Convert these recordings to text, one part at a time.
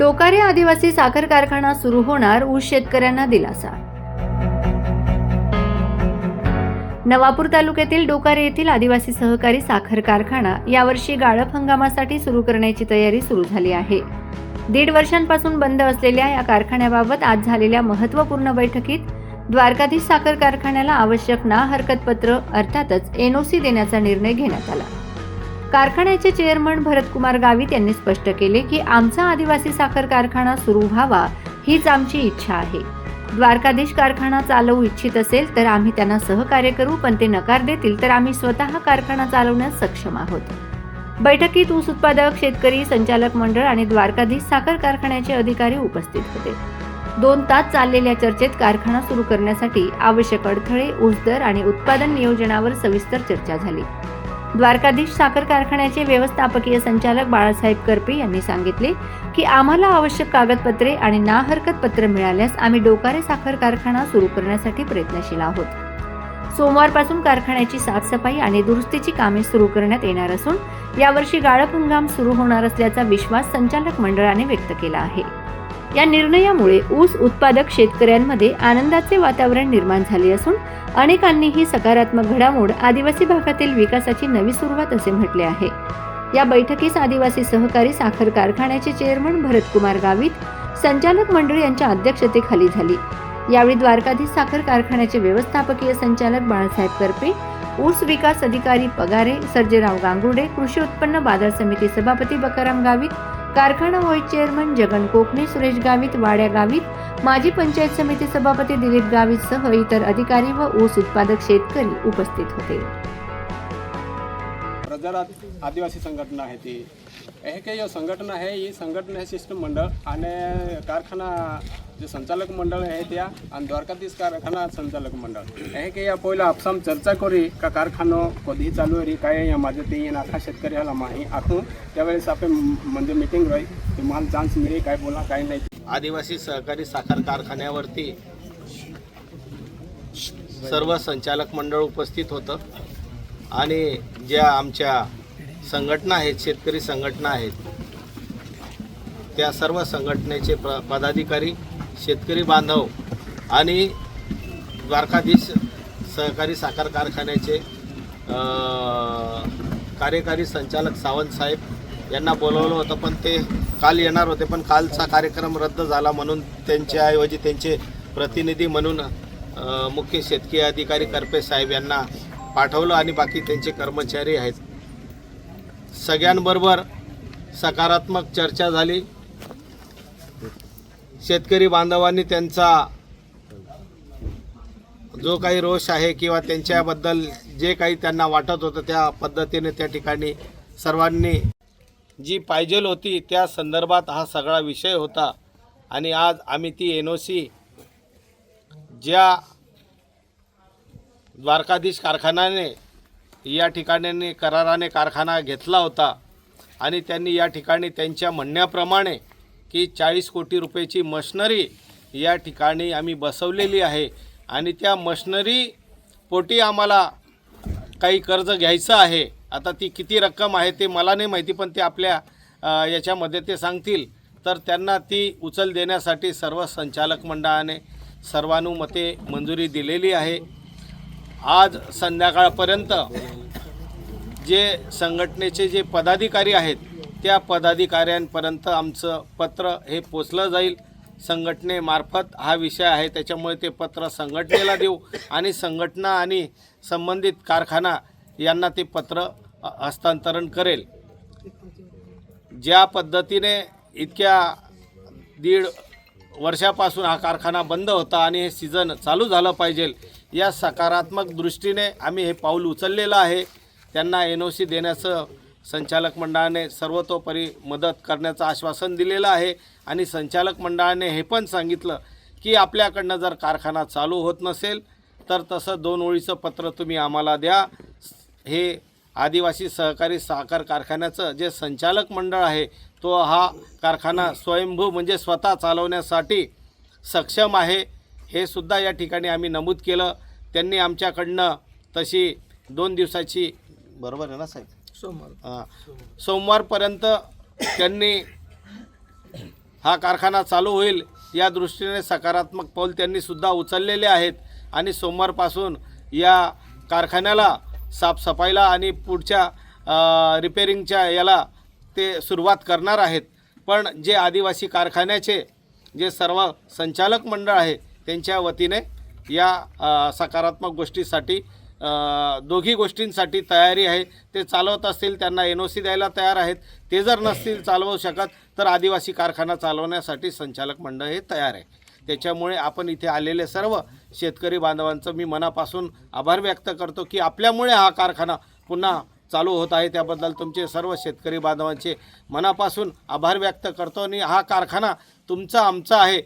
डोकारे आदिवासी साखर कारखाना सुरू होणार ऊस शेतकऱ्यांना दिलासा. नवापूर तालुक्यातील डोकारे येथील आदिवासी सहकारी साखर कारखाना यावर्षी गाळप हंगामासाठी सुरू करण्याची तयारी सुरू झाली आहे. दीड वर्षांपासून बंद असलेल्या या कारखान्याबाबत आज झालेल्या महत्त्वपूर्ण बैठकीत द्वारकाधीश साखर कारखान्याला आवश्यक ना हरकतपत्र अर्थातच एनओसी देण्याचा निर्णय घेण्यात आला. कारखान्याचे चेअरमन भरतकुमार गावित यांनी स्पष्ट केले की आमचा आदिवासी साखर कारखाना सुरू व्हावा हीच आमची इच्छा आहे. द्वारकाधीश कारखाना चालवू इच्छित असेल तर आम्ही त्यांना सहकार्य करू पण ते नकार देतील तर आम्ही स्वतः कारखाना चालवण्यास सक्षम आहोत. बैठकीत ऊस उत्पादक शेतकरी संचालक मंडळ आणि द्वारकाधीश साखर कारखान्याचे अधिकारी उपस्थित होते. दोन तास चाललेल्या चर्चेत कारखाना सुरू करण्यासाठी आवश्यक अडथळे ऊस दर आणि उत्पादन नियोजनावर सविस्तर चर्चा झाली. द्वारकाधीश साखर कारखान्याचे व्यवस्थापकीय संचालक बाळासाहेब करपे यांनी सांगितले की आम्हाला आवश्यक कागदपत्रे आणि ना हरकत पत्र मिळाल्यास आम्ही डोकारे साखर कारखाना सुरू करण्यासाठी प्रयत्नशील आहोत. सोमवारपासून कारखान्याची साफसफाई आणि दुरुस्तीची कामे सुरू करण्यात येणार असून यावर्षी गाळप हंगाम सुरू होणार असल्याचा विश्वास संचालक मंडळाने व्यक्त केला आहे. या निर्णयामुळे ऊस उत्पादक शेतकऱ्यांमध्ये आनंदाचे वातावरण निर्माण झाले असून अनेकांनी ही सकारात्मक घडामोड आदिवासी भागातील विकासाची नवी सुरुवात असे म्हटले आहे. या बैठकीस आदिवासी सहकारी साखर कारखान्याचे चेअरमन भरतकुमार गावित संचालक मंडळ यांच्या अध्यक्षतेखाली झाली. यावेळी द्वारकाधीश साखर कारखान्याचे व्यवस्थापकीय संचालक बाळासाहेब करपे ऊस विकास अधिकारी पगारे सर्जेराव गांगुर्डे कृषी उत्पन्न बाजार समिती सभापती बकाराम गावित कारखाना व्हाईस चेअरमन जगन कोकणे सुरेश गावित वाड्या गावित माजी पंचायत समिती सभापती दिलीप गावित सह इतर अधिकारी व ऊस उत्पादक शेतकरी उपस्थित होते. प्रजा आदिवासी संघटना आहे ती. हे काही संघटना आहे ही संघटना शिष्टमंडळ सिस्टम मंडळ आणि कारखाना जे संचालक मंडळ आहे त्या आणि द्वारकाधीश कारखाना संचालक मंडळ. हे की या पहिला आपसाम चर्चा करी का कारखानो कधी चालू आहे काय या माझं ते येईन आखा शेतकऱ्याला माही आखून त्यावेळेस आपण म्हणजे मीटिंग राहील तुम्हाला चान्स मिळेल काय बोला काय नाही. आदिवासी सहकारी साखर कारखान्यावरती सर्व संचालक मंडळ उपस्थित होतं. आणि ज्या आमच्या संघटना आहेत शेतकरी संघटना आहेत त्या सर्व संघटनेचे प्र पदाधिकारी शेतकरी बांधव आणि द्वारकाधीश सहकारी साखर कारखान्याचे कार्यकारी संचालक सावंत साहेब यांना बोलवलं होतं पण ते काल येणार होते पण कालचा कार्यक्रम रद्द झाला म्हणून त्यांच्याऐवजी त्यांचे प्रतिनिधी म्हणून मुख्य शेतकी अधिकारी करपे साहेब यांना पाठवलं आणि बाकी त्यांचे कर्मचारी आहेत. सगळ्यांबरोबर सकारात्मक चर्चा झाली. शेतकरी बांधवांनी त्यांचा जो काही रोष आहे किंवा त्यांच्याबद्दल जे काही त्यांना वाटत होतं त्या पद्धतीने त्या ठिकाणी सर्वांनी जी पाहिजेल होती त्या संदर्भात हा सगळा विषय होता. आणि आज आम्ही ती एन ओ सी ज्या द्वारकाधीश कारखान्याने या ठिकाणी कराराने कारखाना घेतला होता आणि त्यांनी या ठिकाणी त्यांच्या म्हणण्याप्रमाणे की चाळीस कोटी रुपयाची मशनरी या ठिकाणी आम्ही बसवलेली आहे. आणि त्या मशनरी पोटी आम्हाला काही कर्ज घ्यायचं आहे. आता ती किती रक्कम आहे ते मला नाही माहिती पण ते आपल्या याच्यामध्ये ते सांगतील. तर त्यांना ती उचल देण्यासाठी सर्व संचालक मंडळाने सर्वानुमते मंजुरी दिलेली आहे. आज संध्याकाळपर्यंत जे संघटनेचे जे पदाधिकारी आहेत त्या पदाधिकाऱ्यांपर्यंत आमचं पत्र हे पोचलं जाईल. संघटनेमार्फत हा विषय आहे त्याच्यामुळे ते पत्र संघटनेला देऊ आणि संघटना आणि संबंधित कारखाना यांना ते पत्र हस्तांतरण करेल. ज्या पद्धतीने इतक्या दीड वर्षापासून हा कारखाना बंद होता आणि हे सीझन चालू झालं पाहिजे या सकारात्मक दृष्टीने आम्ही हे पाऊल उचललेलं आहे. त्यांना एन ओ सी देण्याचं संचालक मंडळाने सर्वतोपरी मदत करण्याचं आश्वासन दिलेलं आहे आणि संचालक मंडळाने हे पण सांगितलं की आपल्याकडनं जर कारखाना चालू होत नसेल तर तसं दोन ओळीचं पत्र तुम्ही आम्हाला द्या. हे आदिवासी सहकारी साखर कारखान्याचं जे संचालक मंडळ आहे तो हा कारखाना स्वयंभू म्हणजे स्वतः चालवण्यासाठी सक्षम आहे. हे सुद्धा या ठिकाणी आम्ही नमूद केलं. त्यांनी आमच्याकडनं तशी दोन दिवसाची बरोबर आहे ना साहेब? सोमवार. सोमवारपर्यंत त्यांनी हा कारखाना चालू होईल या दृष्टीने सकारात्मक पाऊल त्यांनी सुद्धा उचललेले आहेत आणि सोमवारपासून या कारखान्याला साफसफाईला आणि पुढच्या रिपेरिंगच्या याला ते सुरुवात करणार आहेत. पण जे आदिवासी कारखान्याचे जे सर्व संचालक मंडळ आहे त्यांच्या वतीने या सकारात्मक गोष्टीसाठी दोघी गोष्टींसाठी तयारी आहे. ते चालवत असतील त्यांना एन ओ सी द्यायला तयार आहेत. ते जर नसतील चालवू शकत तर आदिवासी कारखाना चालवण्यासाठी संचालक मंडळ हे तयार आहे. त्याच्यामुळे आपण इथे आलेले सर्व शेतकरी बांधवांचं मी मनापासून आभार व्यक्त करतो की आपल्यामुळे हा कारखाना पुन्हा चालू होत आहे. त्याबद्दल तुमचे सर्व शेतकरी बांधवांचे मनापासून आभार व्यक्त करतो आणि हा कारखाना तुमचा आमचा आहे.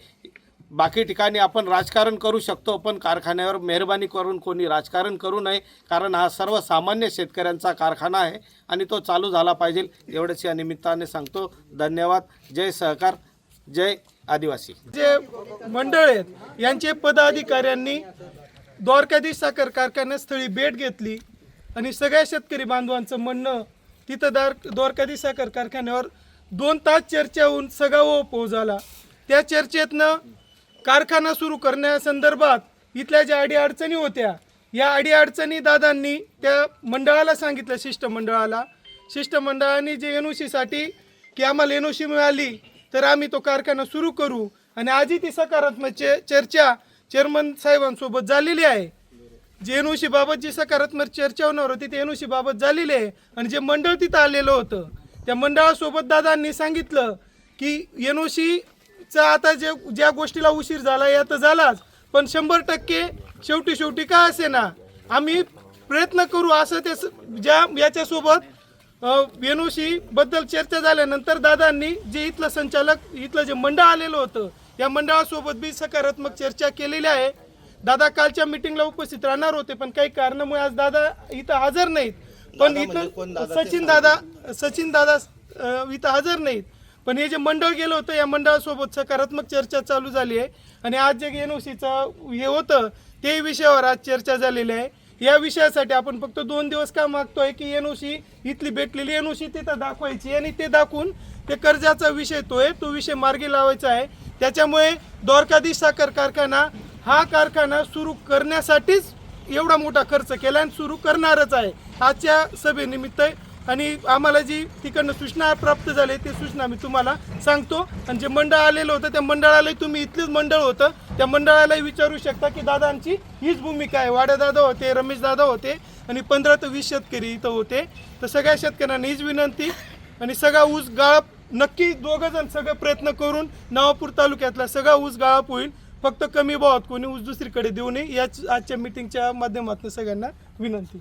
बाकी ठिकाणी आपण राजकारण करू शकतो पण कारखान्यावर मेहरबानी करून कोणी राजकारण करू नये कारण हा सर्वसामान्य शेतकऱ्यांचा कारखाना आहे आणि तो चालू झाला पाहिजे एवढंच या निमित्ताने सांगतो. धन्यवाद. जय सहकार. जय आदिवासी. जे मंडळ आहेत यांचे पदाधिकाऱ्यांनी द्वारकाधीश साखर कारखान्यास्थळी भेट घेतली आणि सगळ्या शेतकरी बांधवांचं म्हणणं तिथं दार द्वारकाधीश साखर कारखान्यावर दोन तास चर्चा होऊन सगळा ओपो झाला त्या चर्चेतनं कारखाना सुरू करण्यासंदर्भात इथल्या ज्या अडीअडचणी होत्या या अडीअडचणी दादांनी त्या मंडळाला सांगितलं शिष्टमंडळाला. शिष्टमंडळाने जे एन ओ सीसाठी की आम्हाला एन ओ सी मिळाली तर आम्ही तो कारखाना सुरू करू. आणि आजही ती सकारात्मक चे- चर्चा चेअरमन साहेबांसोबत झालेली आहे. जे एन ओ सीबाबत जी सकारात्मक चर्चा होणार होती ते एन ओ सीबाबत झालेली आहे. आणि जे मंडळ तिथं आलेलं होतं त्या मंडळासोबत दादांनी सांगितलं की एन ओ सी चा आता जे ज्या गोष्टीला उशीर झाला या तर झालाच. पण शंभर टक्के शेवटी शेवटी काय असे ना? आम्ही प्रयत्न करू असं ते ज्या याच्यासोबत वेणूशी बद्दल चर्चा झाल्यानंतर दादांनी जे इथलं संचालक इथलं जे मंडळ आलेलं होतं या मंडळासोबत बी सकारात्मक चर्चा केलेली आहे. दादा कालच्या मिटिंगला उपस्थित राहणार होते पण काही कारणामुळे आज दादा इथं हजर नाहीत. पण इथं सचिन दादा सचिन दादा इथं हजर नाहीत. पण हे जे मंडळ गेलं होतं या मंडळासोबत सकारात्मक चर्चा चालू झाली आहे. आणि आज जे एन हे होतं ते विषयावर आज चर्चा झालेली आहे. या विषयासाठी आपण फक्त दोन दिवस का मागतोय की एन ओ सी इथली भेटलेली एन ओ सी तिथं दाखवायची आणि ते दाखवून ते कर्जाचा विषय तो आहे तो विषय मार्गी लावायचा आहे. त्याच्यामुळे द्वारकाधीश साखर कारखाना हा कारखाना सुरू करण्यासाठीच एवढा मोठा खर्च केला आणि सुरू करणारच आहे. आजच्या सभेनिमित्त आणि आम्हाला जी तिकडनं सूचना प्राप्त झाली ते सूचना मी तुम्हाला सांगतो. आणि जे मंडळ आलेलं होतं त्या मंडळालाही तुम्ही इथलंच मंडळ होतं. त्या मंडळालाही विचारू शकता की दादांची हीच भूमिका आहे. वाड्या दादा होते रमेश दादा होते आणि पंधरा ते वीस शेतकरी इथं होते. तर सगळ्या शेतकऱ्यांना हीच विनंती. आणि सगळा ऊस गाळप नक्की दोघं जण सगळे प्रयत्न करून नवापूर तालुक्यातला सगळा ऊस गाळप होईल. फक्त कमी भावात कोणी ऊस दुसरीकडे देऊ नये. याच आजच्या मिटिंगच्या माध्यमातून सगळ्यांना विनंती.